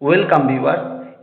Welcome viewer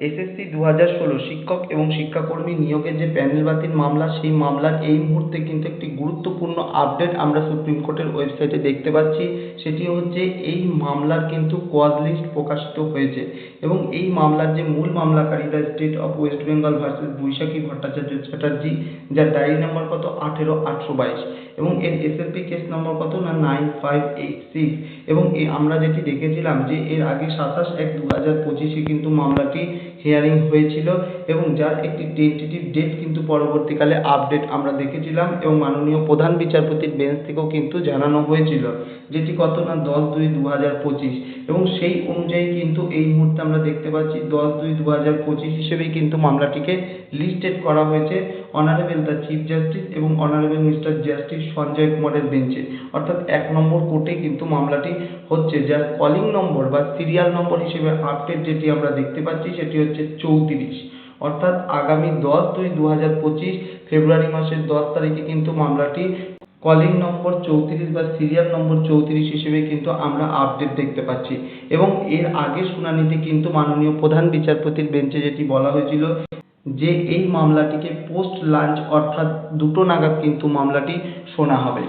SSC দু হাজার ষোলো শিক্ষক এবং শিক্ষাকর্মী নিয়োগের যে প্যানেল বাতিল মামলা, সেই মামলার এই মুহূর্তে কিন্তু একটি গুরুত্বপূর্ণ আপডেট আমরা সুপ্রিম কোর্টের ওয়েবসাইটে দেখতে পাচ্ছি। সেটি হচ্ছে এই মামলার কিন্তু কজ লিস্ট প্রকাশিত হয়েছে এবং এই মামলার যে মূল মামলাকারী the state of West Bengal versus Baishakhi Bhattacharya Chatterjee, যার ডায়েরি নম্বর কত? আঠেরো আটশো বাইশ। এবং এর এসএলপি কেস নম্বর কত? না, নাইন, ফাইভ, এইট, সিক্স। এবং আমরা যেটি দেখেছিলাম যে এর আগে সাতাশ এক দু হাজার পঁচিশে কিন্তু মামলাটি হিয়ারিং হয়েছিল এবং যার একটি টেন্টেটিভ ডেট কিন্তু পরবর্তীকালে আপডেট আমরা দেখেছিলাম এবং মাননীয় প্রধান বিচারপতির বেঞ্চ থেকেও কিন্তু জানানো হয়েছিল যেটি কত না দশ দুই দু হাজার পঁচিশ এবং সেই অনুযায়ী কিন্তু এই মুহূর্তে আমরা দেখতে পাচ্ছি দশ দুই দু হাজার পঁচিশ হিসেবেই কিন্তু মামলাটিকে লিস্টেড করা হয়েছে। অনারেবল দ্য চিফ জাস্টিস এবং অনারেবল মিস্টার জাস্টিস সঞ্জয় কুমারের বেঞ্চে অর্থাৎ এক নম্বর কোর্টে কিন্তু মামলাটি হচ্ছে, যার কলিং নম্বর বা সিরিয়াল নম্বর হিসেবে আপডেট যেটি আমরা দেখতে পাচ্ছি সেটি হচ্ছে চৌত্রিশ। অর্থাৎ আগামী দশ দুই দু হাজার পঁচিশ ফেব্রুয়ারি মাসের দশ তারিখে কিন্তু মামলাটি কলিং নম্বর চৌত্রিশ বা সিরিয়াল নম্বর চৌত্রিশ হিসেবে কিন্তু আমরা আপডেট দেখতে পাচ্ছি। এবং এর আগে শুনানিতে কিন্তু মাননীয় প্রধান বিচারপতির বেঞ্চে যেটি বলা হয়েছিল যে এই মামলাটিকে পোস্ট লাঞ্চ অর্থাৎ দুটো নাগাদ কিন্তু মামলাটি শোনা হবে।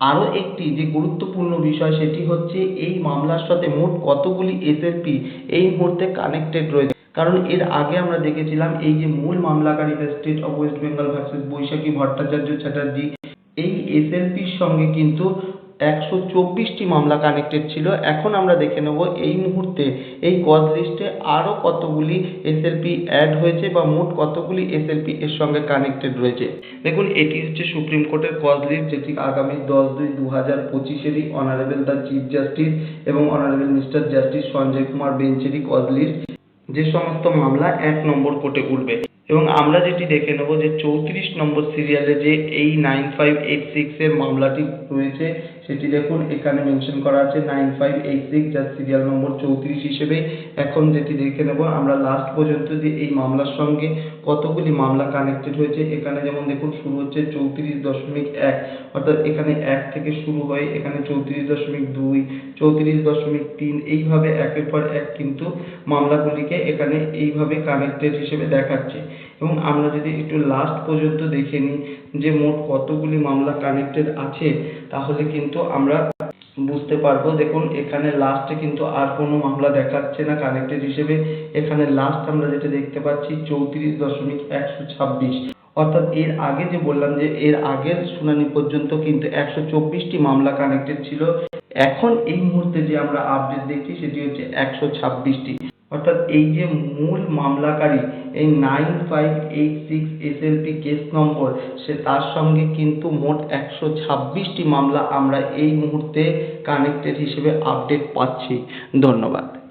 আরও একটি যে গুরুত্বপূর্ণ বিষয় সেটি হচ্ছে এই মামলার সাথে মোট কতগুলি এসএলপি এই মুহূর্তে কানেক্টেড রয়েছে? কারণ এর আগে আমরা দেখেছিলাম এই যে মূল মামলাকারী state of West Bengal versus Baishakhi Bhattacharya Chatterjee, এই এসএলপির সঙ্গে কিন্তু একশো চব্বিশটি মামলা কানেক্টেড ছিল। এখন আমরা দেখে নেব এই মুহূর্তে এই কজ লিস্টে আরও কতগুলি এসএলপি অ্যাড হয়েছে বা মোট কতগুলি এসএলপি এর সঙ্গে কানেক্টেড রয়েছে। দেখুন, এটি হচ্ছে সুপ্রিম কোর্টের কজ লিস্ট যেটি আগামী দশ দুই দু হাজার পঁচিশেরই অনারেবল দ্য চিফ জাস্টিস এবং honourable mister justice Sanjay Kumar বেঞ্চেরই cause list যে সমস্ত মামলা এক নম্বর কোর্টে উঠবে। এবং আমরা যেটি দেখে নেব যে চৌত্রিশ নম্বর সিরিয়ালে যে এই নাইন ফাইভ এইট সিক্সের মামলাটি রয়েছে সেটি দেখুন, এখানে মেনশন করা আছে নাইন ফাইভ এইট সিক্স যার সিরিয়াল নম্বর চৌত্রিশ হিসেবে এখন যেটি দেখে নেব, আমরা লাস্ট পর্যন্ত যে এই মামলার সঙ্গে কতগুলি মামলা কানেক্টেড হয়েছে, এখানে যেমন দেখুন শুরু হচ্ছে চৌত্রিশ দশমিক এক, অর্থাৎ এখানে এক থেকে শুরু হয়ে, এখানে চৌত্রিশ দশমিক দুই, চৌত্রিশ দশমিক তিন, এইভাবে একের পর এক কিন্তু মামলাগুলিকে এখানে এইভাবে কানেক্টেড হিসেবে দেখাচ্ছে। এবং আমরা যদি একটু লাস্ট পর্যন্ত দেখে নিই যে মোট কতগুলি মামলা কানেক্টেড আছে, তাহলে কিন্তু আমরা বুঝতে পারব। দেখুন, এখানে লাস্টে কিন্তু আর কোনো মামলা দেখাচ্ছে না কানেক্টেড হিসেবে। এখানে লাস্ট আমরা যেটা দেখতে পাচ্ছি, চৌত্রিশ দশমিক একশো ছাব্বিশ। অর্থাৎ এর আগে যে বললাম যে এর আগের শুনানি পর্যন্ত কিন্তু একশো চব্বিশটি মামলা কানেক্টেড ছিল। এখন এই মুহূর্তে যে আমরা আপডেট দেখছি, সেটি হচ্ছে একশো ছাব্বিশটি। অর্থাৎ এই যে মূল মামলাকারী, এই nine five eight six SLP case number, সে তার সঙ্গে কিন্তু মোট একশো ছাব্বিশটি মামলা আমরা এই মুহূর্তে কানেক্টেড হিসেবে আপডেট পাচ্ছি। ধন্যবাদ।